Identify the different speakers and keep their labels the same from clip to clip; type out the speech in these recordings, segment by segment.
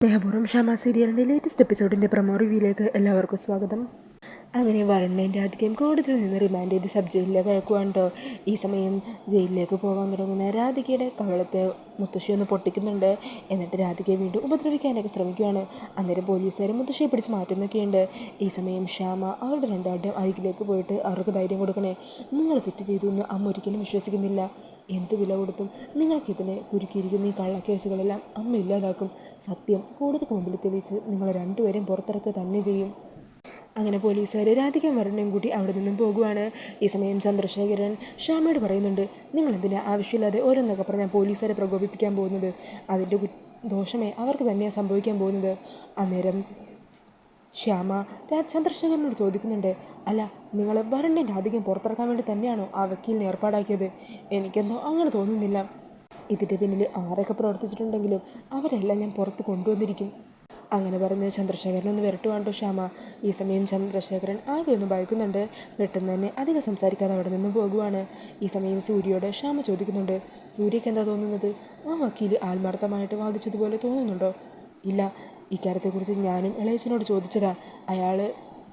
Speaker 1: സ്നേഹപൂർവം ഷമ സീരിയലിന്റെ latest എപ്പിസോഡിന്റെ promo റിവ്യൂയിലേക്ക് എല്ലാവർക്കും സ്വാഗതം. അങ്ങനെ വരണ്ണേന്റെ രാധികയും കോടതിയിൽ നിന്ന് റിമാൻഡ് ചെയ്ത് സബ് ജയിലിലെ വഴക്കുവാണ്ടോ ഈ സമയം ജയിലിലേക്ക് പോകാൻ തുടങ്ങുന്ന രാധികയുടെ കവളത്തെ മുത്തശ്ശി ഒന്ന് പൊട്ടിക്കുന്നുണ്ട്. എന്നിട്ട് രാധികയെ വീണ്ടും ഉപദ്രവിക്കാനൊക്കെ ശ്രമിക്കുകയാണ് അന്നേരം പോലീസുകാരെ മുത്തശ്ശിയെ പിടിച്ച് മാറ്റുന്നൊക്കെയുണ്ട്. ഈ സമയം ശ്യാമ അവരുടെ രണ്ടാളുടെയും അരികിലേക്ക് പോയിട്ട് അവർക്ക് ധൈര്യം കൊടുക്കണേ. നിങ്ങൾ തെറ്റ് ചെയ്തു എന്ന് അമ്മ ഒരിക്കലും വിശ്വസിക്കുന്നില്ല. എന്ത് വില കൊടുത്തും നിങ്ങൾക്കിതിനെ കുരുക്കിയിരിക്കുന്ന ഈ കള്ളക്കേസുകളെല്ലാം അമ്മ ഇല്ലാതാക്കും. സത്യം കൂടുതൽ മുമ്പിൽ തെളിയിച്ച് നിങ്ങൾ രണ്ടുപേരും പുറത്തിറക്കുക തന്നെ ചെയ്യും. അങ്ങനെ പോലീസുകാർ രാധികയും വരണയും കൂട്ടി അവിടെ നിന്നും പോകുവാണ്. ഈ സമയം ചന്ദ്രശേഖരൻ ശ്യാമയോട് പറയുന്നുണ്ട് നിങ്ങൾ എന്തിനാ ആവശ്യമില്ലാതെ ഓരോന്നൊക്കെ പറഞ്ഞാൽ പോലീസുകാരെ പ്രകോപിപ്പിക്കാൻ പോകുന്നത്? അതിന്റെ ദോഷമേ അവർക്ക് തന്നെയാണ് സംഭവിക്കാൻ പോകുന്നത്. അന്നേരം ശ്യാമ രാജ് ചന്ദ്രശേഖരനോട് ചോദിക്കുന്നുണ്ട് അല്ല നിങ്ങൾ വരണ്ടെ അധികം പുറത്തിറക്കാൻ വേണ്ടി തന്നെയാണോ ആ വക്കീലിനെ ഏർപ്പാടാക്കിയത്? എനിക്കെന്തോ അങ്ങനെ തോന്നുന്നില്ല. ഇതിന്റെ പിന്നിൽ ആരൊക്കെ പ്രവർത്തിച്ചിട്ടുണ്ടെങ്കിലും അവരെല്ലാം ഞാൻ പുറത്ത് കൊണ്ടുവന്നിരിക്കും. അങ്ങനെ പറഞ്ഞ് ചന്ദ്രശേഖരൻ ഒന്ന് വിരട്ടുവാണ്ടോ ശ്യാമ? ഈ സമയം ചന്ദ്രശേഖരൻ ആകെ ഒന്ന് ഭയക്കുന്നുണ്ട്. പെട്ടെന്ന് തന്നെ അധികം സംസാരിക്കാതെ അവിടെ നിന്ന് പോകുവാണ്. ഈ സമയം സൂര്യയോട് ശ്യാമ ചോദിക്കുന്നുണ്ട് സൂര്യക്ക് എന്താ തോന്നുന്നത്? ആ വക്കീൽ ആത്മാർത്ഥമായിട്ട് വാദിച്ചതുപോലെ തോന്നുന്നുണ്ടോ? ഇല്ല ഇക്കാര്യത്തെക്കുറിച്ച് ഞാനും ഇളയച്ചനോട് ചോദിച്ചതാ. അയാൾ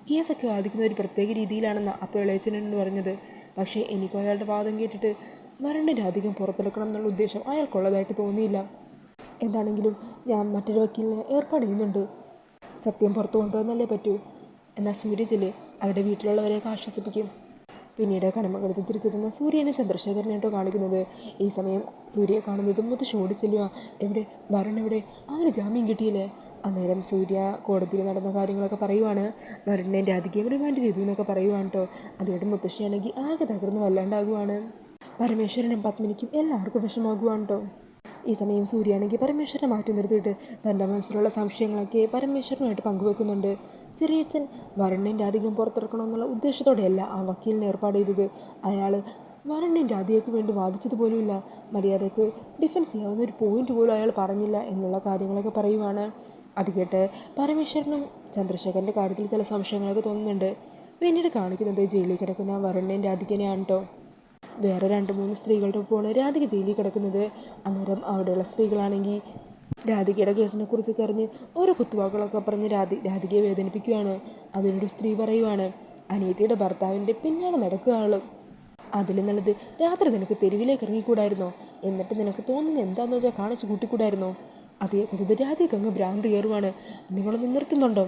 Speaker 1: കേസൊക്കെ വാദിക്കുന്ന ഒരു പ്രത്യേക രീതിയിലാണെന്ന് അപ്പോൾ ഇളയച്ചനെന്ന് പറഞ്ഞത്. പക്ഷേ എനിക്കും അയാളുടെ വാദം കേട്ടിട്ട് മരണരാധികം പുറത്തെടുക്കണം എന്നുള്ള ഉദ്ദേശം അയാൾക്കുള്ളതായിട്ട് തോന്നിയില്ല. എന്താണെങ്കിലും ഞാൻ മറ്റൊരു വക്കീലിനെ ഏർപ്പാട് ചെയ്യുന്നുണ്ട്. സത്യം പുറത്തു കൊണ്ടുവന്നല്ലേ പറ്റൂ. എന്നാൽ സൂര്യജിൽ അവരുടെ വീട്ടിലുള്ളവരെയൊക്കെ ആശ്വസിപ്പിക്കും. പിന്നീട് കടമകടുത്ത് തിരിച്ചെത്തുന്ന സൂര്യനെ ചന്ദ്രശേഖരനായിട്ടോ കാണിക്കുന്നത്. ഈ സമയം സൂര്യയെ കാണുന്നതും ഷോടി ചെല്ലുക എവിടെ? വരൺ എവിടെ? അവന് ജാമ്യം കിട്ടിയില്ലേ? അന്നേരം സൂര്യ കോടതിയിൽ നടന്ന കാര്യങ്ങളൊക്കെ പറയുവാണ്. വരണിനെ രാധികയും റിമാൻഡ് ചെയ്തു എന്നൊക്കെ പറയുവാണ് കേട്ടോ അതോടെ മുത്തശ്ശിയാണെങ്കിൽ ആകെ തകർന്നു വല്ലാണ്ടാകുവാണ്. പരമേശ്വരനും പത്മിനിക്കും എല്ലാവർക്കും വിഷമാകുവാണ് കേട്ടോ ഈ സമയം സൂര്യയാണെങ്കിൽ പരമേശ്വരനെ മാറ്റി നിർത്തിയിട്ട് തന്റെ മനസ്സിലുള്ള സംശയങ്ങളൊക്കെ പരമേശ്വരനുമായിട്ട് പങ്കുവെക്കുന്നുണ്ട്. ചെറിയച്ഛൻ വരണ്ണിന്റെ അധികം പുറത്തിറക്കണമെന്നുള്ള ഉദ്ദേശത്തോടെയല്ല ആ വക്കീലിനെ ഏർപ്പാട് ചെയ്തത്. അയാൾ വരണ്ണിന്റെ അധികയ്ക്ക് വേണ്ടി വാദിച്ചതുപോലുമില്ല മര്യാദയ്ക്ക് ഡിഫൻസ് ചെയ്യാവുന്ന ഒരു പോയിന്റ് പോലും അയാൾ പറഞ്ഞില്ല എന്നുള്ള കാര്യങ്ങളൊക്കെ പറയുവാണ്. അത് കേട്ട് പരമേശ്വരനും ചന്ദ്രശേഖരന്റെ കാര്യത്തിൽ ചില സംശയങ്ങളൊക്കെ തോന്നുന്നുണ്ട്. പിന്നീട് കാണിക്കുന്നത് ജയിലിൽ കിടക്കുന്ന വരണ്ണിന്റെ അധികനെയാണ് കേട്ടോ വേറെ രണ്ട് മൂന്ന് സ്ത്രീകളുടെ ഒപ്പമാണ് രാധിക ജയിലിൽ കിടക്കുന്നത്. അന്നേരം അവിടെയുള്ള സ്ത്രീകളാണെങ്കിൽ രാധികയുടെ കേസിനെ കുറിച്ച് അറിഞ്ഞ് ഓരോ കുത്തുവാക്കുകളൊക്കെ പറഞ്ഞ് രാധി രാധികയെ വേദനിപ്പിക്കുകയാണ് അതിനൊരു സ്ത്രീ പറയുവാണ് അനിയത്തിയുടെ ഭർത്താവിന്റെ പിന്നാലെ നടക്കുകയാണ് അതിൽ നല്ലത് രാത്രി നിനക്ക് തെരുവിലേക്ക് ഇറങ്ങിക്കൂടായിരുന്നോ? എന്നിട്ട് നിനക്ക് തോന്നുന്നത് എന്താണെന്ന് വെച്ചാൽ കാണിച്ച് കൂട്ടിക്കൂടായിരുന്നോ? അതേ കരുത് രാധിക അങ്ങ് ഭ്രാന്ത് കയറുവാണ്. നിങ്ങളൊന്ന് നിർത്തുന്നുണ്ടോ?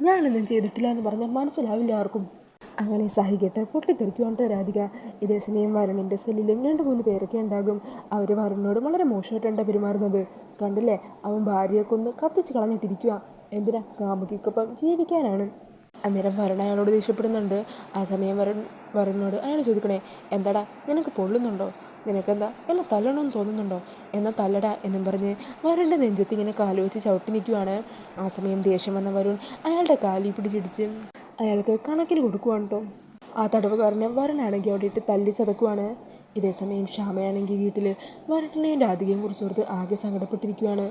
Speaker 1: ഞാനൊന്നും ചെയ്തിട്ടില്ല എന്ന് പറഞ്ഞാൽ മനസ്സിലാവില്ല ആർക്കും. അങ്ങനെ സഹികെട്ട് പൊട്ടിത്തെറിക്കുകൊണ്ട് രാധിക. ഇതേ സമയം വരുണിന്റെ സെല്ലിലും രണ്ട് മൂന്ന് പേരൊക്കെ ഉണ്ടാകും. അവർ വരുണിനോട് വളരെ മോശമായിട്ടാണ് പെരുമാറുന്നത്. കണ്ടില്ലേ? അവൻ ഭാര്യയെ കൊന്ന് കത്തിച്ച് കളഞ്ഞിട്ടിരിക്കുക എന്തിനാ? കാമുകിക്കൊപ്പം ജീവിക്കാനാണ്. അന്നേരം വരുൺ അയാളോട് ദേഷ്യപ്പെടുന്നുണ്ട്. ആ സമയം വരുൺ വരുണിനോട് അയാൾ ചോദിക്കണേ എന്താടാ? നിനക്ക് പൊള്ളുന്നുണ്ടോ? നിനക്കെന്താ? എന്നെ തല്ലണമെന്ന് തോന്നുന്നുണ്ടോ? എന്നാൽ തല്ലടാ എന്നും പറഞ്ഞ് വരുണിന്റെ നെഞ്ചത്ത് ഇങ്ങനെ കാലുവെച്ച് ചവിട്ടി നിൽക്കുവാണ്. ആ സമയം ദേഷ്യം വന്ന വരുൺ അയാളുടെ കാലിൽ പിടിച്ചിടിച്ച് അയാൾക്ക് കണക്കിന് കൊടുക്കുവാണ് കേട്ടോ ആ തടവുകാരനെ വരനാണെങ്കിൽ അവിടെ ഇട്ട് തല്ലി ചതക്കുവാണ്. ഇതേസമയം ശ്യാമയാണെങ്കിൽ വീട്ടിൽ വരട്ടിനെയും രാധികയും കുറിച്ചോർത്ത് ആകെ സങ്കടപ്പെട്ടിരിക്കുവാണ്.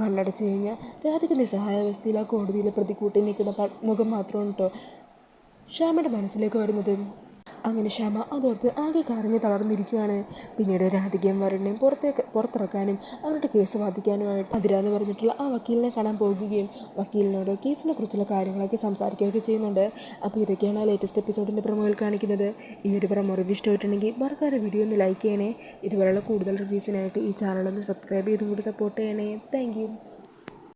Speaker 1: കണ്ണടച്ചു കഴിഞ്ഞാൽ രാധിക നിസ്സഹായാവസ്ഥയിൽ ആ കോടതിയിലെ പ്രതിക്കൂട്ടി നിൽക്കുന്ന മുഖം മാത്രമാണ് കേട്ടോ ശ്യാമയുടെ മനസ്സിലേക്ക് വരുന്നത്. അങ്ങനെ ക്ഷമ അതോർത്ത് ആകെ കരഞ്ഞ് തളർന്നിരിക്കുകയാണ് പിന്നീട് രാധികയും വരുണിനെയും പുറത്തേക്ക് പുറത്തിറക്കാനും അവരുടെ കേസ് വാദിക്കാനുമായിട്ട് അതിരാന്ന് പറഞ്ഞിട്ടുള്ള ആ വക്കീലിനെ കാണാൻ പോകുകയും വക്കീലിനോട് കേസിനെ കുറിച്ചുള്ള കാര്യങ്ങളൊക്കെ സംസാരിക്കുകയൊക്കെ ചെയ്യുന്നുണ്ട്. അപ്പോൾ ഇതൊക്കെയാണ് ആ ലേറ്റസ്റ്റ് എപ്പിസോഡിന്റെ പ്രൊമോയിൽ കാണിക്കുന്നത്. ഈ ഒരു പ്രൊമോ റിവ്യൂ ഇഷ്ടമായിട്ടുണ്ടെങ്കിൽ മറക്കാതെ വീഡിയോ ഒന്ന് ലൈക്ക് ചെയ്യണേ. ഇതുപോലുള്ള കൂടുതൽ റിവ്യൂസിനായിട്ട് ഈ ചാനൽ ഒന്ന് സബ്സ്ക്രൈബ് ചെയ്തും കൂടി സപ്പോർട്ട് ചെയ്യണേ. താങ്ക്